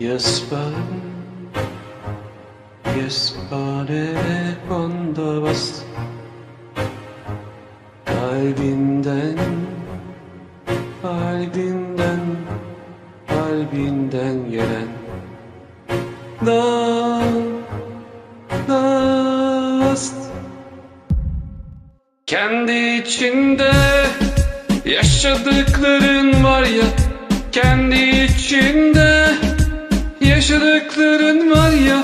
Yes ben Yes bane banda bas. Kalbinden Kalbinden Kalbinden gelen. Da Dast Kendi içinde Yaşadıkların var ya Kendi içinde Yaşadıkların var ya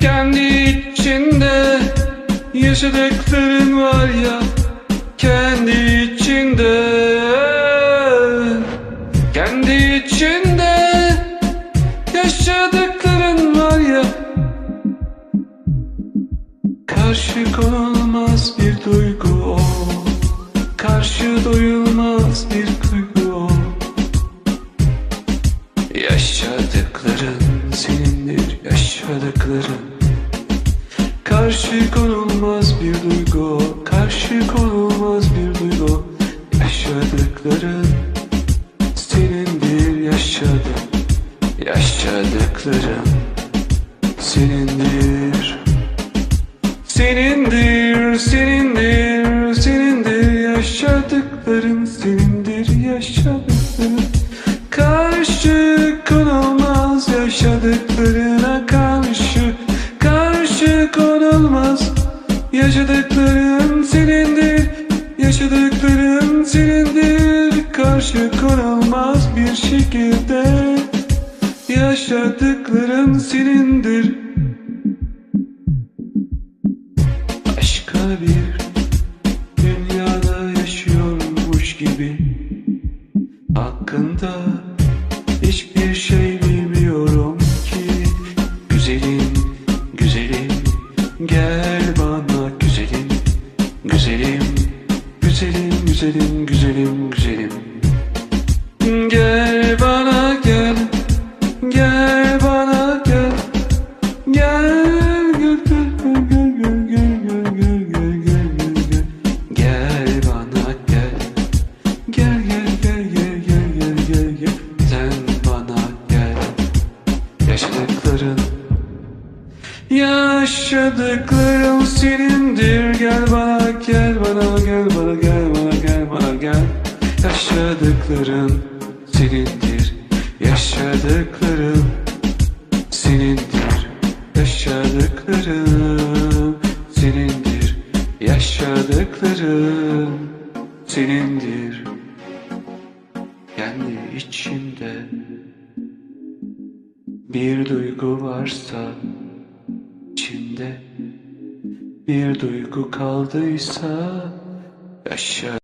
Kendi içinde. Yaşadıkların var ya Kendi içinde. Kendi içinde Yaşadıkların var ya. Karşı konulmaz bir duygu o. Karşı doyulmaz bir duygu o. Yaşadıkların senindir yaşadıkların Karşı konulmaz bir duygu Karşı konulmaz bir duygu Yaşadıkların senindir yaşadık Yaşadıkların senindir Senindir, senindir, senindir yaşadıkların senindir yaşadıkların Karşı konulmaz yaşadıklarına karşı Karşı konulmaz. Yaşadıkların senindir Yaşadıkların senindir. Karşı konulmaz bir şekilde. Yaşadıkların senindir. Başka bir dünyada yaşıyormuş gibi. Hakkında hiçbir şey Güzelim, güzelim, güzelim, güzelim, güzelim Gel bana gel Gel bana gel Gel gel gel gel gel gel gel gel gel gel gel Gel bana gel Gel gel gel gel gel gel gel gel Sen bana gel Yaşadıkların Yaşadıklarım senindir. Gel bana gel bana gel bana gel bana gel bana gel. Yaşadıkların senindir. Yaşadıklarım senindir. Yaşadıklarım senindir. Yaşadıklarım senindir. Kendi içinde bir duygu varsa içinde bir duygu kaldıysa yaşa